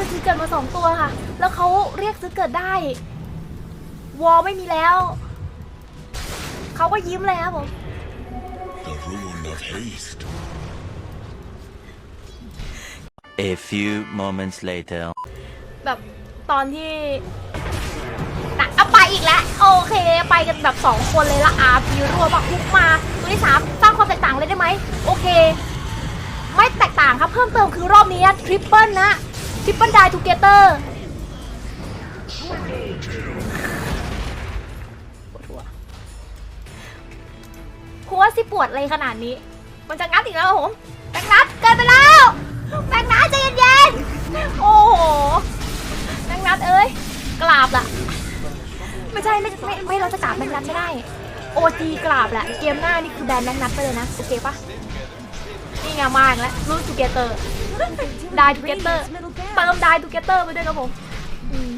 ออซื้อเกิดมาสองตัวค่ะ แล้วเขาเรียกซื้อเกิดได้ วอลไม่มีแล้ว เขาก็ยิ้มเลยครับผม The rune of haste. A few moments later. แบบตอนที่นะเอาไปอีกแล้ว โอเค ไปกันแบบสองคนเลยละอาพีรัวแบบฮุกมา ตัวที่สามสร้างความแตกต่างเลยได้ไหม โอเค ไม่แตกต่างครับ เพิ่มเติมคือรอบนี้ทริปเปิลนะ ทริปเปิลไดทูเกเตอร์ปวดหัวหัวสิปวดอะไรขนาดนี้ มันจะงัดอีกแล้วเหรอผมแบงนัดเกินไปแล้วแบงนัดใจเย็นๆ โอ้โหแมงนัดเอ้ยกราบละไม่ใช่ไม่ไม่ไม่เราจะกราบแมงนัดไม่ได้โอจีกราบแหละเกมหน้านี่คือแบนแมงนัดไปเลยนะโอเคปะนี่ไงมาอีกแล้วรูทูเกเตอร์ได้ทูเกเตอร์ เติมได้ทูเกเตอร์ไปด้วยครับผมอืม